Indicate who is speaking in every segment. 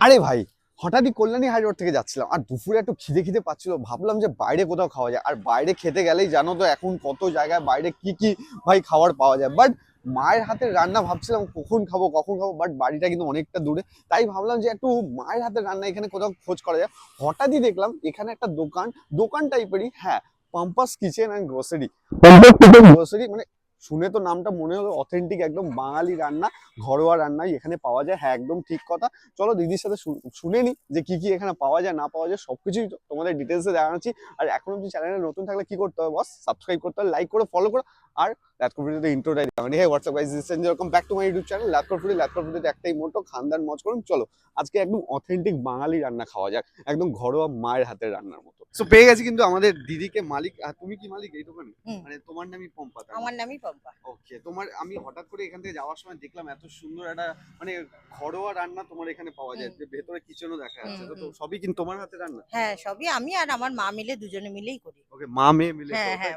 Speaker 1: আরে ভাই হঠাৎই কল্যাণী হাই রোড থেকে যাচ্ছিলাম আর দুপুরে একটু খিদে খিদে পাচ্ছিল ভাবলাম যে বাইরে কোথাও খাওয়া যায়। আর বাইরে খেতে গেলেই জানো তো এখন কত জায়গায় বাইরে কি কি ভাই খাবার পাওয়া যায়। বাট মায়ের হাতের রান্না ভাবছিলাম কখন খাব কখন খাব বাট বাড়িটা কিন্তু অনেকটা দূরে তাই ভাবলাম যে একটু মায়ের হাতের রান্না এখানে কোথাও খোঁজ করা যায়। হঠাৎই দেখলাম এখানে একটা দোকান দোকান টাইপেরই হ্যাঁ Pampa's kitchen and grocery Pampa's kitchen grocery মানে শুনে তো নামটা মনে হবে অথেন্টিক একদম বাঙালি রান্না, ঘরোয়া রান্না এখানে পাওয়া যায়। হ্যাঁ একদম ঠিক কথা। চলো দিদির সাথে শুনে নি যে কি কি এখানে পাওয়া যায়, না পাওয়া যায়, সবকিছুই তোমাদের ডিটেলসে দেখাচ্ছি আর এখন অব্দি চ্যানেলে নতুন থাকলে কি করতে হবে বস সাবস্ক্রাইব করতে হবে লাইক করে ফলো করো। আর ল্যাটকো ভিডিওতে ইন্ট্রোটাই দিলাম। মানে হ্যাঁ WhatsApp guys this welcome back to my YouTube channel ল্যাটকো ভিডিওতে একটাই মোটো খানদান মজ করুন। চলো আজকে একদম অথেন্টিক বাঙালি রান্না খাওয়া যাক। একদম ঘরোয়া মায়ের হাতের রান্নার মতো। সো পেয়ে গেছি কিন্তু আমাদের দিদিকে মালিক। আর তুমি কি মালিক এই দোকানে? মানে তোমার নামই পম্পা
Speaker 2: আমার নামই পম্পা।
Speaker 1: ওকে তোমার আমি হঠাৎ করে এখান থেকে যাওয়ার সময় দেখলাম এত সুন্দর একটা মানে ঘরোয়া রান্না তোমার এখানে পাওয়া যায়। যে ভেতরে কিচেনও দেখা যাচ্ছে। তো সবই কিন্তু তোমার হাতে রান্না?
Speaker 2: হ্যাঁ সবই আমি আর আমার মা মিলে দুজনে মিলেই করি।
Speaker 1: ওকে মা মেয়ে মিলে
Speaker 2: হ্যাঁ হ্যাঁ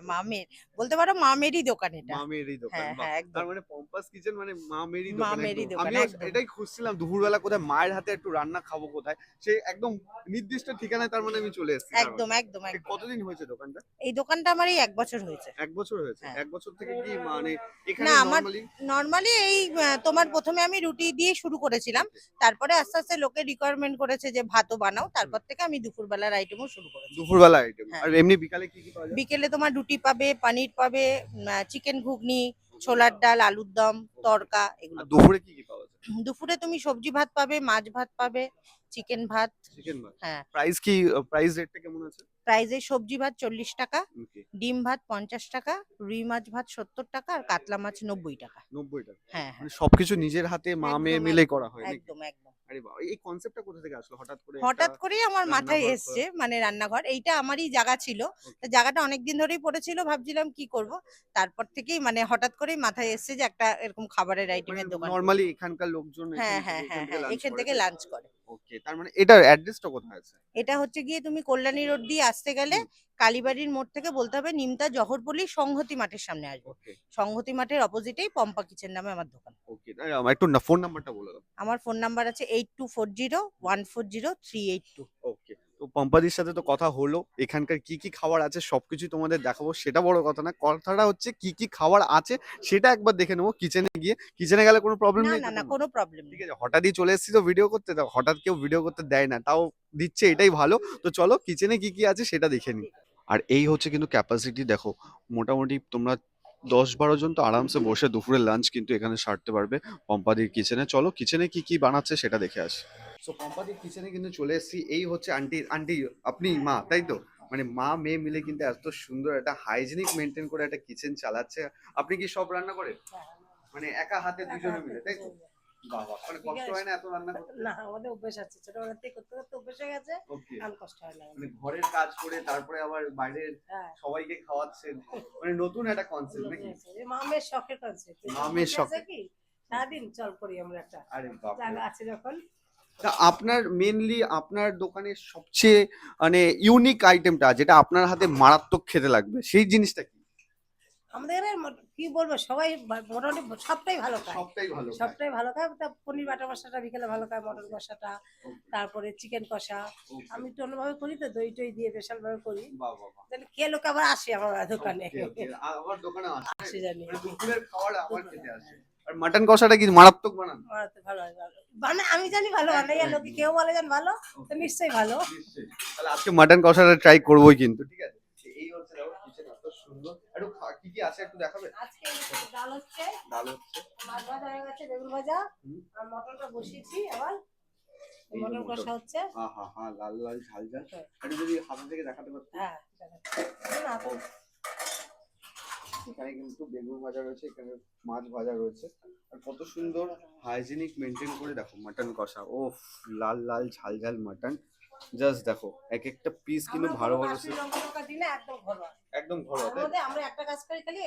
Speaker 2: বলতে পারো মামেরই দোকান এটা।
Speaker 1: মা মেয়েরই দোকান
Speaker 2: হ্যাঁ। হ্যাঁ
Speaker 1: তার মানে পম্পাস কিচেন মানে মা মেয়েরই
Speaker 2: মা
Speaker 1: দোকান
Speaker 2: মেয়েরই
Speaker 1: একদম।
Speaker 2: দোকান,
Speaker 1: আমিও
Speaker 2: একদম।
Speaker 1: এটাই খুঁজছিলাম দুপুরবেলা কোথায় মায়ের হাতে একটু রান্না খাব কোথায়? সে একদম নির্দিষ্ট ঠিকানায় তার মানে আমি চলে এসেছি তার
Speaker 2: একদম
Speaker 1: মানে।
Speaker 2: একদম
Speaker 1: কতদিন হয়েছে দোকানটা?
Speaker 2: এই দোকানটা আমার এই এক বছর হয়েছে।
Speaker 1: এক বছর হয়েছে?
Speaker 2: হ্যাঁ।
Speaker 1: এক বছর থেকে কি মানে এখানে
Speaker 2: না, আমার-
Speaker 1: নরমালি
Speaker 2: নর্মালি এই আহ, তোমার প্রথমে আমি রুটি দিয়ে শুরু করেছিলাম তারপরে আস্তে আস্তে লোকে রিকোয়ারমেন্ট করেছে যে ভাতও বানাও তারপর থেকে আমি দুপুরবেলার আইটেমও শুরু করেছি।
Speaker 1: দুপুরবেলা আইটেম
Speaker 2: হ্যাঁ।
Speaker 1: আর এমনি বিকালে
Speaker 2: বিকেলে তোমার রুটি পাবে পানির পাবে চিকেন ঘুগনি ছোলার ডাল আলুর দম তরকা এগুলো
Speaker 1: দুপুরে কি কি পাওয়া যায়?
Speaker 2: দুপুরে তুমি সবজি ভাত পাবে মাছ ভাত পাবে চিকেন ভাত।
Speaker 1: চিকেন ভাত।
Speaker 2: হ্যাঁ।
Speaker 1: প্রাইস কি প্রাইস রেটটা কেমন আছে?
Speaker 2: প্রাইজে সবজি ভাত চল্লিশ টাকা ডিম ভাত পঞ্চাশ টাকা রুই মাছ ভাত সত্তর টাকা আর কাতলা মাছ নব্বই টাকা।
Speaker 1: 90 টাকা।
Speaker 2: হ্যাঁ হ্যাঁ।
Speaker 1: মানে সবকিছু নিজের হাতে মা মেয়ে মিলে করা হয়
Speaker 2: একদম একদম।
Speaker 1: এই কনসেপ্টটা কোথা থেকে আসলো? হঠাৎ করে
Speaker 2: হঠাৎ করেই আমার মাথায় এসছে মানে রান্নাঘর এইটা আমারই জায়গা ছিল। জায়গাটা অনেকদিন ধরেই পড়েছিল ভাবছিলাম কি করব। তারপর থেকেই মানে হঠাৎ করেই মাথায় এসছে যে একটা এরকম খাবারের আইটেমের দোকান।
Speaker 1: নরমালি এখানকার লোকজন
Speaker 2: হ্যাঁ হ্যাঁ হ্যাঁ হ্যাঁ এখান থেকে লাঞ্চ করে।
Speaker 1: ওকে তার মানে এটার অ্যাড্রেসটা কোথায় আছে?
Speaker 2: এটা হচ্ছে গিয়ে তুমি কল্যাণী রোড দিয়ে আসতে গেলে কালীবাড়ির মোড় থেকে বলতে হবে নিমতা জহরপল্লী সংহতি মাঠের সামনে আসবে। সংহতি মাঠের অপোজিটেই পম্পা কিচেন নামে আমার দোকান।
Speaker 1: ওকে একটু ফোন নাম্বারটা বলে দাও।
Speaker 2: আমার ফোন নাম্বার আছে eight two four zero one four zero three eight two
Speaker 1: পম্পাদির সাথে তো কথা হলো। এখানকার কি কি খাবার আছে সবকিছু তোমাদের দেখাবো। সেটা বড় কথা না কথাটা হচ্ছে কি কি খাবার আছে সেটা একবার দেখে নেব। কিচেনে গিয়ে কিচেনে গেলে কোনো প্রবলেম নেই
Speaker 2: না না
Speaker 1: কোনো?
Speaker 2: কোনো প্রবলেম
Speaker 1: ঠিক আছে হঠাৎই চলে এসেছি তো ভিডিও করতে। তো হঠাৎ কেউ ভিডিও করতে দেয় না তাও দিচ্ছে এটাই ভালো। তো চলো কিচেনে কি কি আছে সেটা দেখে নিই। আর এই হচ্ছে কিন্তু ক্যাপাসিটি দেখো মোটামুটি তোমরা দশ বারো জন তো আরামসে বসে দুপুরের লাঞ্চ কিন্তু এখানে সারতে পারবে পম্পাদির কিচেনে চলো কিচেনে কি কি বানাচ্ছে সেটা দেখে আসি। সো পম্পাদির কিচেনে কিন্তু চলে এসেছি। এই হচ্ছে আন্টি আন্টি আপনি মা তাই তো? মানে মা মেয়ে মিলে কিন্তু এত সুন্দর একটা হাইজিনিক মেনটেন করে একটা কিচেন চালাচ্ছে। আপনি কি সব রান্না করেন? মানে একা হাতে দুজনে মিলে তাই তো? বাবা মানে কষ্ট হয় না এত রান্না করতে?
Speaker 3: না আমাদের অভ্যেস আছে। ছোটবেলা থেকে করতে করতে অভ্যেস হয়ে গেছে আর কষ্ট হয় না।
Speaker 1: মানে ঘরের কাজ করে তারপরে আবার বাইরের
Speaker 3: হ্যাঁ।
Speaker 1: সবাইকে খাওয়াচ্ছেন। মানে নতুন একটা কনসেপ্ট নাকি?
Speaker 3: মামের শখের কনসেপ্ট
Speaker 1: মামের শখের।
Speaker 3: কি? সারাদিন চল করি আমরা একটা।
Speaker 1: আরে বাপ
Speaker 3: জায়গা আছে যখন
Speaker 1: তা আপনার মেনলি আপনার দোকানের সবচেয়ে মানে ইউনিক আইটেমটা যেটা আপনার হাতে মারাত্মক খেতে লাগবে সেই জিনিসটা কি?
Speaker 3: আমাদের কি বলব সবাই মোটামুটি সবটাই ভালো খায়।
Speaker 1: সবটাই ভালো খায়।
Speaker 3: সবটাই ভালো খায়। তা পনির বাটার কষাটা বিকেলে ভালো খায় মটন কষাটা তারপরে চিকেন কষা। আমি তো অন্যভাবে করি তো দই টই দিয়ে স্পেশাল ভাবে করি। তাহলে কে লোক আবার আসে আমার দোকানে।
Speaker 1: আসে।
Speaker 3: জানি।
Speaker 1: খেতে আসে। আর মাটন কষাটা কি মারাত্মক বানান?
Speaker 3: আমার ভালো হয় ভালো মানে আমি জানি ভালো বানাই আর লোকে কেউ বলে জান ভালো তো নিশ্চয়ই ভালো।
Speaker 1: তাহলে আজকে মাটন কষাটা ট্রাই করবোই কিন্তু ঠিক আছে? এই হচ্ছে দেখো কিচেন এত সুন্দর। একটু কি কি আছে একটু দেখাবে?
Speaker 3: আজকে ডাল হচ্ছে।
Speaker 1: ডাল হচ্ছে।
Speaker 3: মাছ ভাজা হয়ে গেছে বেগুন ভাজা। আর মটনটা বসিয়েছি আবার।
Speaker 1: এই যে
Speaker 3: মটন
Speaker 1: মটন।
Speaker 3: কষা হচ্ছে।
Speaker 1: হ্যাঁ হ্যাঁ হ্যাঁ লাল লাল ঝাল ঝাল।
Speaker 3: হ্যাঁ।
Speaker 1: একটু যদি হাতে থেকে দেখাতে পারতো।
Speaker 3: হ্যাঁ।
Speaker 1: এখানে কিন্তু বেগুন ভাজা রয়েছে এখানে মাছ ভাজা রয়েছে। আর কত সুন্দর হাইজিনিক মেনটেন করে দেখো মাটন কষা। ও লাল লাল ঝাল ঝাল মাটন জাস্ট দেখো এক একটা পিস কিন্তু ভালো ভালো
Speaker 3: না, একদম ঘরোয়া।
Speaker 1: একদম ঘরোয়া তাই
Speaker 3: আমরা একটা কাজ করি খালি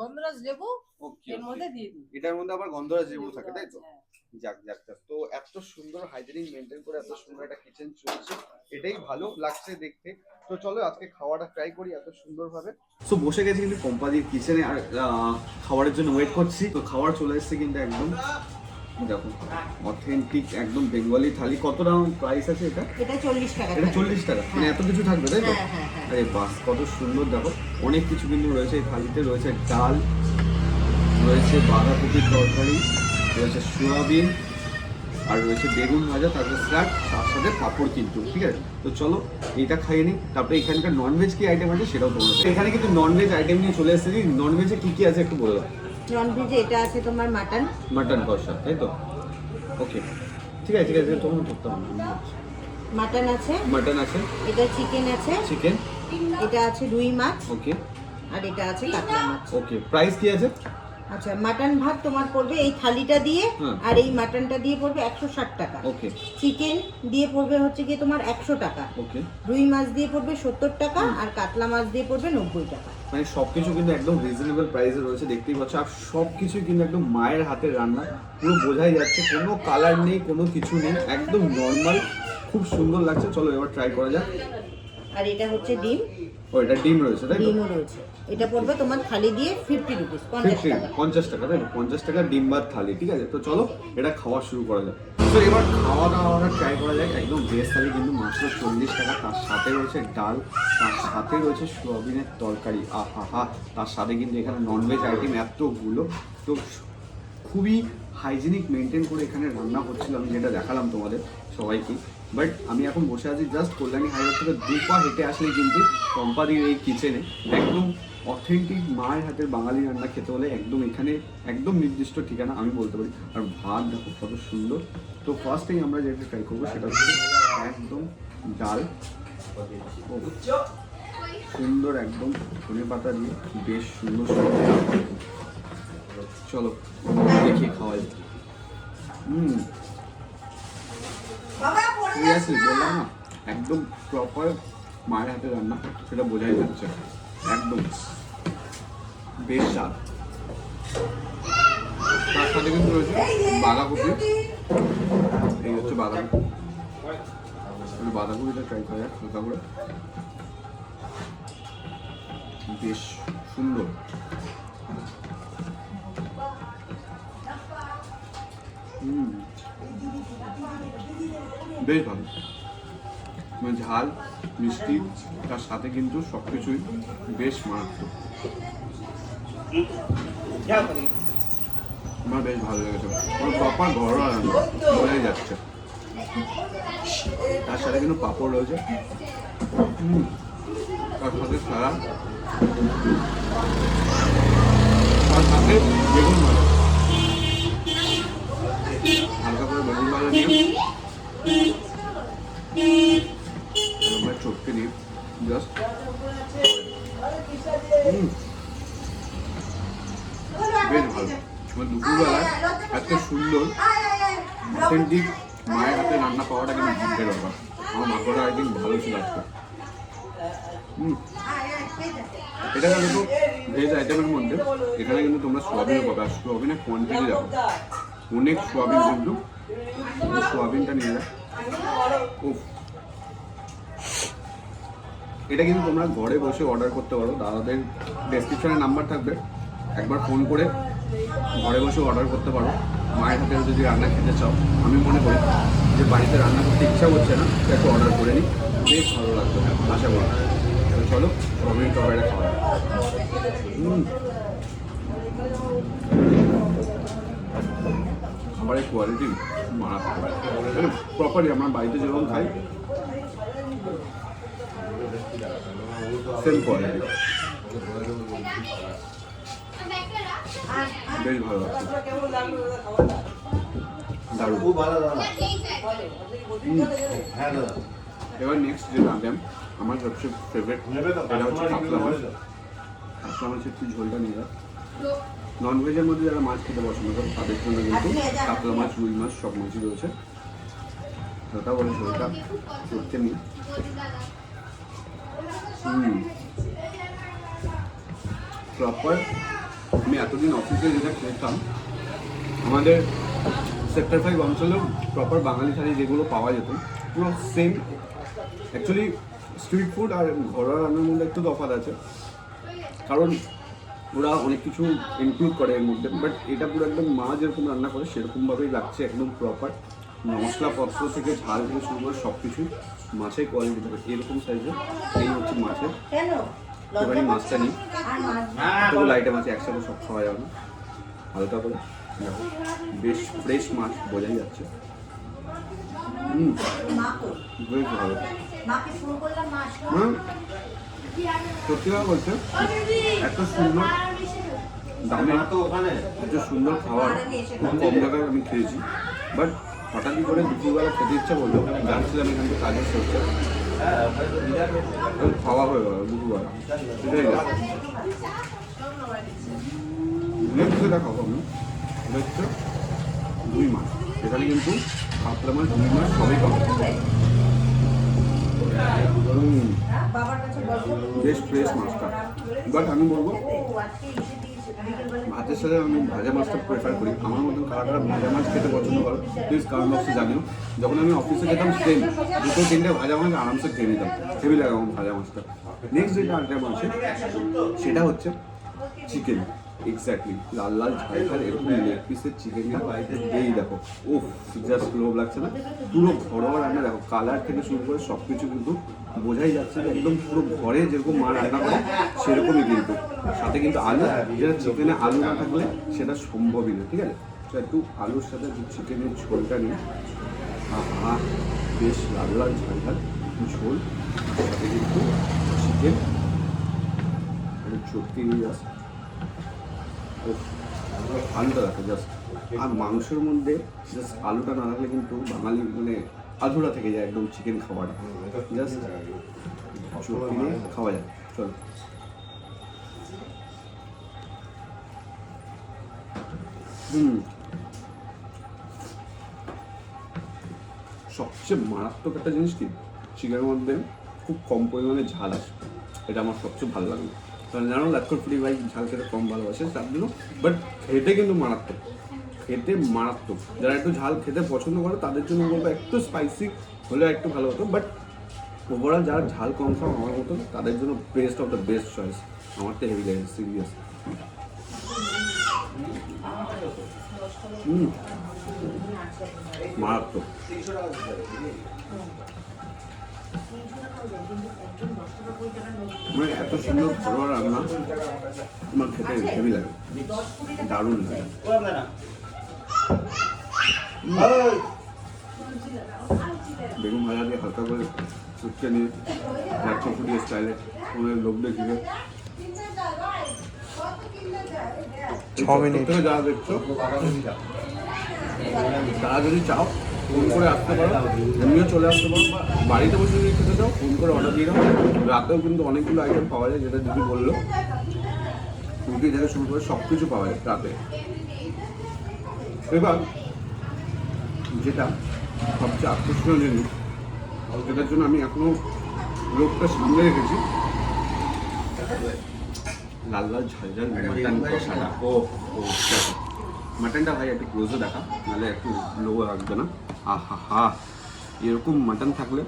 Speaker 3: গন্ধরাজ লেবু
Speaker 1: ওকে
Speaker 3: এর মধ্যে দিয়ে দিই।
Speaker 1: এটার মধ্যে আবার গন্ধরাজ লেবু থাকে তাই তো?
Speaker 3: হ্যাঁ।
Speaker 1: যাক যাক যাক। তো এত সুন্দর হাইজিনিক মেনটেন করে এত সুন্দর একটা কিচেন চলছে এটাই ভালো লাগছে দেখতে। তো চলো আজকে খাওয়াটা ট্রাই করি এত সুন্দর ভাবে সো বসে গেছি কিন্তু কোম্পানির কিচেনে আর খাবারের জন্য ওয়েট করছি। তো খাবার চলে এসেছে কিন্তু একদম দেখো অথেন্টিক একদম বেঙ্গলি থালি। কত দাম প্রাইস আছে এটা?
Speaker 2: এটা চল্লিশ টাকা
Speaker 1: এটা চল্লিশ টাকা। মানে এত কিছু থাকবে তাই তো?
Speaker 2: হ্যাঁ, হ্যাঁ, হ্যাঁ।
Speaker 1: আরে বাস কত সুন্দর দেখো অনেক কিছু কিন্তু রয়েছে এই থালিতে। রয়েছে ডাল রয়েছে বাঁধাকপির তরকারি রয়েছে সোয়াবিন আর রয়েছে বেগুন ভাজা তারপরে স্যালাড তার সাথে পাঁপড় কিন্তু ঠিক আছে? তো চলো এটা খাইয়ে নিই। তারপরে এখানকার ননভেজ কি আইটেম আছে সেটাও তোমরা এখানে কিন্তু ননভেজ আইটেম নিয়ে চলে এসেছি। ননভেজে কি কি আছে একটু বলে দাও।
Speaker 2: ননভেজে এটা আছে তোমার মাটন
Speaker 1: মাটন কষা তাই তো? ওকে ঠিক আছে ঠিক আছে তোমার ধরতে হবে।
Speaker 2: মাটন আছে।
Speaker 1: মাটন আছে।
Speaker 2: এটা চিকেন আছে।
Speaker 1: চিকেন
Speaker 2: এটা আছে রুই মাছ।
Speaker 1: ওকে
Speaker 2: আর এটা আছে কাতলা মাছ।
Speaker 1: ওকে প্রাইস কি আছে?
Speaker 2: আচ্ছা মাটন ভাত তোমার পড়বে এই থালিটা দিয়ে আর এই মাটনটা দিয়ে পড়বে একশো ষাট টাকা।
Speaker 1: ওকে।
Speaker 2: চিকেন দিয়ে পড়বে হচ্ছে গিয়ে তোমার একশো টাকা।
Speaker 1: ওকে।
Speaker 2: রুই মাছ দিয়ে পড়বে সত্তর টাকা আর কাতলা মাছ দিয়ে পড়বে নব্বই টাকা।
Speaker 1: মানে সবকিছু কিন্তু একদম রিজনেবল প্রাইসে রয়েছে দেখতেই পাচ্ছ। আর সব কিছুই কিন্তু একদম মায়ের হাতের রান্না পুরো বোঝাই যাচ্ছে। কোনো কালার নেই কোনো কিছু নেই একদম নর্মাল খুব সুন্দর লাগছে। চলো এবার ট্রাই করা যাক।
Speaker 2: আর এটা হচ্ছে ডিম।
Speaker 1: ও এটা ডিম রয়েছে তাই
Speaker 2: ডিমও রয়েছে। এটা পড়বে তোমার থালি দিয়ে ফিফটি রুপিস পঞ্চাশ টাকা।
Speaker 1: পঞ্চাশ টাকা তাই পঞ্চাশ টাকা ডিম ভাত থালি ঠিক আছে? তো চলো এটা খাওয়া শুরু করা যাক। তো এবার খাওয়া দাওয়াটা ট্রাই করা যাক। একদম ভেজ থালি কিন্তু মাত্র চল্লিশ টাকা তার সাথে রয়েছে ডাল তার সাথে রয়েছে সোয়াবিনের তরকারি। আহা হা তার সাথে কিন্তু এখানে ননভেজ আইটেম এতগুলো। তো খুবই হাইজিনিক মেনটেন করে এখানে রান্না হচ্ছিল আমি যেটা দেখালাম তোমাদের সবাইকে। বাট আমি এখন বসে আছি জাস্ট কল্যাণী হাইওয়ে থেকে দু পা হেঁটে আসলে কিন্তু চম্পাদির এই কিচেনে একদম অথেন্টিক মায়ের হাতের বাঙালি রান্না খেতে হলে একদম এখানে একদম নির্দিষ্ট ঠিকানা আমি বলতে পারি। আর ভাত দেখো কত সুন্দর। তো ফার্স্টেই আমরা যেটা ট্রাই করব সেটা হচ্ছে একদম ডাল। সুন্দর একদম ধনে পাতা দিয়ে, বেশ সুন্দর সুন্দর চলো দেখি খাওয়া যায় হুম সিরিয়াসলি বললাম না একদম প্রপার মায়ের হাতে রান্না সেটা বোঝাই যাচ্ছে একদম। বেশ স্বাদ। তার সাথে কিন্তু রয়েছে বাঁধাকপি। এই হচ্ছে বাঁধাকপি। বাঁধাকপিটা ট্রাই করা যাক হালকা করে। বেশ সুন্দর। বেশ ভালো। মানে ঝাল, মিষ্টি, তার সাথে কিন্তু সব কিছুই বেশ মারাত্মক। আমার বেশ ভালো লেগেছে। আমার প্রপার ঘরোয়া যাচ্ছে। তার সাথে কিন্তু পাঁপড় রয়েছে। তার সাথে সারা তার সাথে বেগুন ভাজা হালকা আমরা চটকে নিই জাস্ট বেশ ভালো আমার দুপুরবেলায় এত সুন্দর অথেন্টিক মায়ের হাতে রান্না পাওয়াটা কিন্তু ভাগ্যের ব্যাপার আমার মাথাটা থিঙ্ক ভালো ছিল আজকে এটা দেখো ভেজ আইটেমের মধ্যে এখানে কিন্তু তোমরা সোয়াবিনও পাবে, আর সোয়াবিনের কোয়ান্টিটি দেখো। অনেক সোয়াবিন কিন্তু সোয়াবিনটা নিয়ে যায় এটা কিন্তু তোমরা ঘরে বসে অর্ডার করতে পারো। দাদাদের ডেসক্রিপশনে নাম্বার থাকবে। একবার ফোন করে ঘরে বসে অর্ডার করতে পারো। মায়ের হাতে যদি রান্না খেতে চাও, আমি মনে করি যে বাড়িতে রান্না করতে ইচ্ছা করছে না, একটু অর্ডার করে নিই বেশ ভালো লাগবে আশা করি চলো তরকারিটা খাওয়া খাবারের কোয়ালিটি মারাত্মক। প্রপারলি আমরা বাড়িতে যেরকম খাই সেম কোয়ালিটি বেশ ভালো দারুণ। এবার নেক্সট যে রাঁধেন আমার সবচেয়ে ফেভারিট এটা হচ্ছে কাতলা মাছ। কাতলা মাছের একটু ঝোলটা নিয়ে যাক নন ভেজের মধ্যে যারা মাছ খেতে পছন্দ করে তাদের জন্য কিন্তু কাতলা মাছ রুই মাছ সব মাছই রয়েছে। ওটা বলে ঝোলটা করতে নিই প্রপার আমি এতদিন অফিসে যেটা খেতাম আমাদের সেক্টর ফাইভ অঞ্চলেও প্রপার বাঙালি থালি যেগুলো পাওয়া যেত পুরো সেম অ্যাকচুয়ালি স্ট্রিট ফুড আর ঘরোয়া রান্নার মধ্যে একটু তফাৎ আছে। কারণ ওরা অনেক কিছু ইনক্লুড করে এর মধ্যে বাট এটা পুরো একদম মা যেরকম রান্না করে সেরকমভাবেই লাগছে একদম প্রপার মশলাপত্র থেকে ঝাল থেকে শুরু করে সব কিছু মাছের কোয়ালিটি থাকে এরকম সাইজের এই হচ্ছে মাছের। এবারে মাছটা নিই। এতগুলো আইটেম আছে? একসাথে সব খাওয়া যাবে না? হালকা করে। দেখো বেশ ফ্রেশ মাছ বোঝাই যাচ্ছে। হুম। বেশ ভালো হুম। সত্যি কথা বলছে? এত সুন্দর। দামে। এত সুন্দর খাবার। খুব কম টাকায় আমি খেয়েছি। বাট হঠাৎই করে দুপুরবেলা খেতে ইচ্ছা করল। যাচ্ছিলাম এখান থেকে কাজের সরষে খাওয়া হয়ে গেল দুপুরবেলা। সেটাই নেক্সট যেটা খাব আমি হচ্ছে রুই মাছ এখানে কিন্তু কাতলা মাছ রুই মাছ সবই পাবো বেশ ফ্রেশ মাছটা বাট আমি বলব ভাতের সাথে আমি ভাজা মাছটা প্রেফার করি। আমার মতন কারা কারা ভাজা মাছ খেতে পছন্দ করো প্লিজ কারণ বক্সে জানিও যখন আমি অফিসে যেতাম সেম দুটো তিনটে ভাজা মাছ আরামসে খেয়ে নিতাম। হেভি লাগে আমার ভাজা মাছটা নেক্সট যেটা আইটেম আছে সেটা হচ্ছে চিকেন এক্স্যাক্টলি লাল লাল ঝাল ঝাল এরকম লেগ পিসের চিকেনটা এই দেখো। ও জাস্ট লোভ লাগছে না? পুরো ঘরোয়া রান্না দেখো। কালার থেকে শুরু করে সব কিছু কিন্তু বোঝাই যাচ্ছে যে একদম পুরো ঘরে যেরকম মা রান্না করে সেরকমই কিন্তু। সাথে কিন্তু আলু যেটা চিকেনে আলু না থাকলে সেটা সম্ভবই না ঠিক আছে? তো একটু আলুর সাথে চিকেনের ঝোলটা নিই আহা বেশ লাল লাল ঝাল ঝাল। সাথে কিন্তু চিকেন। চটকে নিয়ে যাচ্ছে উফ, আলুটা দেখো জাস্ট আর মাংসের মধ্যে জাস্ট আলুটা না থাকলে কিন্তু বাঙালি মানে আধুরা থেকে যায় একদম চিকেন খাবার জাস্ট খাওয়া যায়। চলো। হুম। সবচেয়ে মারাত্মক একটা জিনিস কি? চিকেনের মধ্যে খুব কম পরিমাণে ঝাল আছে এটা আমার সবচেয়ে ভালো লাগল জানো ফুলি ভাই ঝাল খেতে কম ভালোবাসে, তার জন্য। বাট খেতে কিন্তু মারাত্মক। খেতে মারাত্মক। যারা একটু ঝাল খেতে পছন্দ করে, তাদের জন্য বলব একটু স্পাইসি হলে একটু ভালো হতো। বাট ওভারঅল যারা ঝাল কম খাও আমার মতো তাদের জন্য best of the best choice আমার তো হেভি লাগে সিরিয়াস মারাত্মক। মানে এত সুন্দর ঘরোয়া রান্না আমার খেতে হেভি লাগে। দারুণ লাগে। বেগুন ভাজা দিয়ে হালকা করে সুটকে নিয়ে একশো ফুটিয়ে স্টাইলে ওদের লোক দেখিয়ে।
Speaker 4: ছ মিনিট।
Speaker 1: যারা দেখছ তারা যদি চাও ফোন করে আসতে পারো। তুমিও চলে আসতে পারো। বাড়িতে বসে যদি খেতে চাও, ফোন করে অর্ডার দিয়ে দাও। রাতেও কিন্তু অনেকগুলো আইটেম পাওয়া যায়, যেটা দিদি বলল। রুটি থেকে শুরু করে সব কিছু পাওয়া যায় রাতে। এবার যেটা সবচেয়ে আকর্ষণীয় জিনিস যেটার জন্য আমি এখনও লোকটা সামনে রেখেছি। লাল লাল ঝাল ঝাল মাটন ও ও। মাটনটা ভাই একটু ক্লোজে দেখা, নাহলে একটু লো লাগবে না। আহা হা এরকম মাটন থাকলে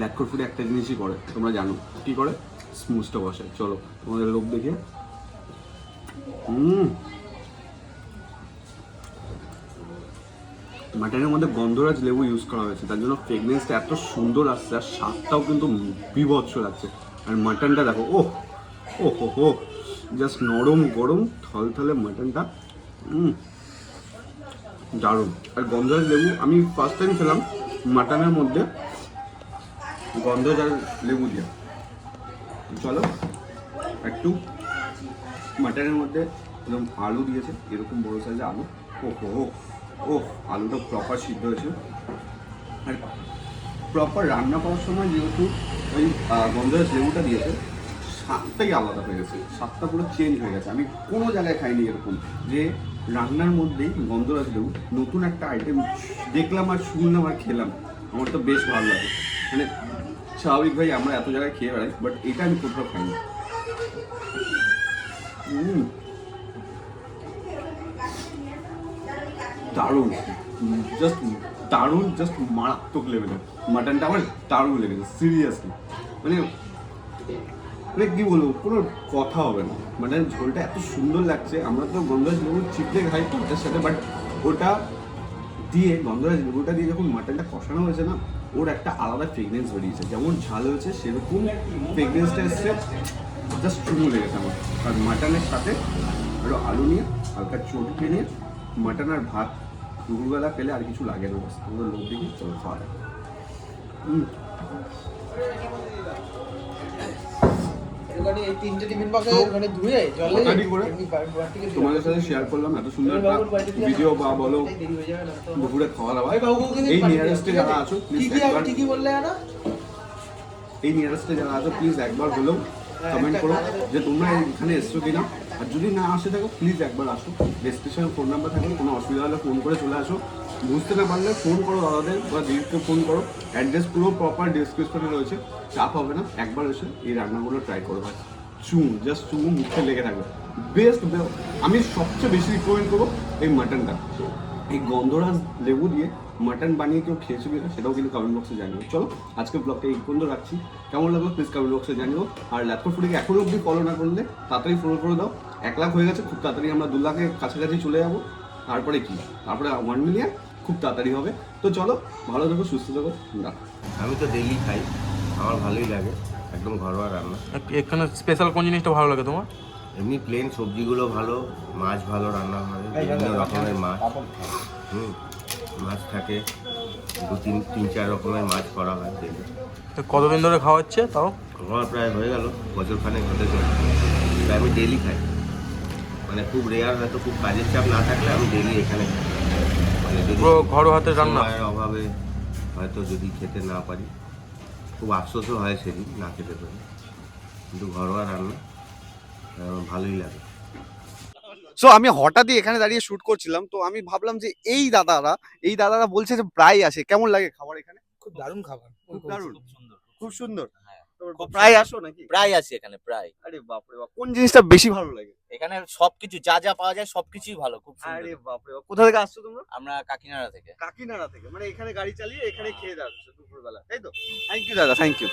Speaker 1: ল্যাটকোর ফুডে একটা জিনিসই করে, তোমরা জানো। কি করে? স্মুচটা বসে। চলো, তোমাদের লোক দেখে হুম। মাটনের মধ্যে গন্ধরাজ লেবু ইউজ করা হয়েছে, তার জন্য ফ্রেগনেন্সটা এত সুন্দর আসছে, আর স্বাদটাও কিন্তু বিভৎস লাগছে। আর মাটনটা দেখো ও ও হো হো জাস্ট নরম গরম থলথলে মাটনটা দারুণ। আর গন্ধরাজ লেবু আমি ফার্স্ট টাইম খেলাম মাটনের মধ্যে। গন্ধরাজ লেবু দিয়ে। চলো একটু মাটনের মধ্যে এরকম আলু দিয়েছে এরকম বড় সাইজের আলু। ও হো ও আলুটা প্রপার সিদ্ধ হয়েছে। আর প্রপার রান্না করার সময় যেহেতু ওই আহ, গন্ধরাজ লেবুটা দিয়েছে স্বাদটাই আলাদা হয়ে গেছে। স্বাদটা পুরো চেঞ্জ হয়ে গেছে। আমি কোনো জায়গায় খাইনি এরকম যে রান্নার মধ্যেই গন্ধরাজ লেবু নতুন একটা আইটেম দেখলাম আর শুনলাম আর খেলাম। আমার তো বেশ ভালো লাগে। মানে স্বাভাবিক ভাই, আমরা এত জায়গায় খেয়ে বেড়াই বাট এটা আমি কোথাও খাইনি। হুম দারুণ। জাস্ট দারুণ জাস্ট মারাত্মক লেভেলের মাটনটা আমার দারুণ লেগেছে সিরিয়াসলি মানে মানে কি বলব, কোনো কথা হবে না। মানে ঝোলটা এত সুন্দর লাগছে, আমরা তো গন্ধরাজ লেবু চিপড়ে খাই ওটার সাথে বাট ওটা দিয়ে গন্ধরাজ লেবুটা দিয়ে যখন মাটনটা কষানো হয়েছে না, ওর একটা আলাদা ফ্রেগনেন্স বেরিয়েছে। যেমন ঝাল হয়েছে, সেরকম ফ্রেগনেন্সটা এসছে জাস্ট চুমু লেগেছে আমার। আর মাটনের সাথে আরও আলু নিয়ে, হালকা চটকে নিয়ে, মাটন আর ভাত দুপুরবেলা পেলে আর কিছু লাগে না আমরা লোক দেখি, চলো খাওয়া। হুম
Speaker 5: এই তিনটে টিফিন বক্সে ধুয়ে জলে
Speaker 1: তোমাদের সাথে শেয়ার করলাম এত সুন্দর একটা ভিডিও বা বলো
Speaker 5: হয়ে।
Speaker 1: দুপুরে খাওয়া দাওয়া। এই নিয়ারেস্টে যারা
Speaker 5: আছে? কি
Speaker 1: প্লিজ
Speaker 5: কি
Speaker 1: একবার
Speaker 5: বললে না
Speaker 1: এই নিয়ারেস্টে যারা আছো প্লিজ একবার হলেও কমেন্ট করো যে তোমরা এখানে এসছো কিনা। আর যদি না আসে থাকো প্লিজ একবার আসো। ডেসক্রিপশনে ফোন নাম্বার থাকলে কোনো অসুবিধা হলে ফোন করে চলে আসো। বুঝতে না পারলে ফোন করো দাদাদের বা দিদিকে ফোন করো। অ্যাড্রেস পুরো প্রপার ডিসক্রিপশনে রয়েছে। চাপ হবে না, একবার এসে এই রান্নাগুলো ট্রাই করো ভাই চুন জাস্ট চুমু মুখে লেগে থাকবে। বেস্ট আমি সবচেয়ে বেশি রিকমেন্ড করব এই মাটনটা এই গন্ধরাজ লেবু দিয়ে মাটন বানিয়ে কেউ খেয়েছে কিনা সেটাও কিন্তু কমেন্ট বক্সে জানিও। চলো আজকে ব্লগটা এই পর্যন্ত রাখছি। কেমন লাগল প্লিজ কমেন্ট বক্সে জানিও। আর ল্যাপটপ ফুটিকে এখনও অবধি ফলো না করলে তাড়াতাড়ি ফলো করে দাও। এক লাখ হয়ে গেছে, খুব তাড়াতাড়ি আমরা দু লাখের কাছাকাছি চলে যাব। তারপরে কি? তারপরে ওয়ান মিলিয়ন খুব তাড়াতাড়ি হবে। তো চলো ভালো থেকো সুস্থ থেকো
Speaker 6: আমি তো ডেলি খাই আমার ভালোই লাগে একদম ঘরোয়া রান্না।
Speaker 4: এখানে স্পেশাল কোন জিনিসটা ভালো লাগে তোমার?
Speaker 6: এমনি প্লেন সবজিগুলো ভালো মাছ ভালো রান্না হয় বিভিন্ন রকমের মাছ। হুম মাছ থাকে দু তিন তিন চার রকমের মাছ করা হয় ডেলি
Speaker 4: তো কতদিন ধরে খাওয়া হচ্ছে তাও?
Speaker 6: আমার প্রায় হয়ে গেল বছর খানেক হতে চলে তাই আমি ডেলি খাই। মানে খুব রেয়ার হয়তো খুব কাজের চাপ না থাকলে আমি ডেলি এখানে খাই। মানে যদি
Speaker 4: পুরো ঘরোয়া হাতের রান্না।
Speaker 6: সময়ের অভাবে হয়তো যদি খেতে না পারি খুব আফসোসও হয় সেদিন না খেতে পারি। কিন্তু ঘরোয়া রান্না ভালোই লাগে।
Speaker 7: সো আমি হঠাৎই এখানে দাঁড়িয়ে শুট করছিলাম তো আমি ভাবলাম যে এই দাদারা এই দাদারা বলছে যে প্রায় আসে কেমন লাগে খাবার এখানে?
Speaker 5: খুব দারুণ খাবার।
Speaker 7: খুব দারুণ।
Speaker 8: সুন্দর
Speaker 7: খুব সুন্দর।
Speaker 8: হ্যাঁ।
Speaker 7: প্রায় আসো নাকি?
Speaker 8: প্রায় আসি এখানে প্রায়।
Speaker 7: আরে বাপরে বাপ কোন জিনিসটা বেশি ভালো লাগে?
Speaker 8: এখানে সবকিছু যা যা পাওয়া যায় সবকিছুই ভালো খুব
Speaker 7: আরে বাপরে কোথা থেকে আসছো তোমরা?
Speaker 8: আমরা কাকিনাড়া থেকে।
Speaker 7: কাকিনাড়া থেকে মানে এখানে গাড়ি চালিয়ে এখানে খেয়ে যাচ্ছ দুপুরবেলা তাই তো? থ্যাংক ইউ দাদা থ্যাংক ইউ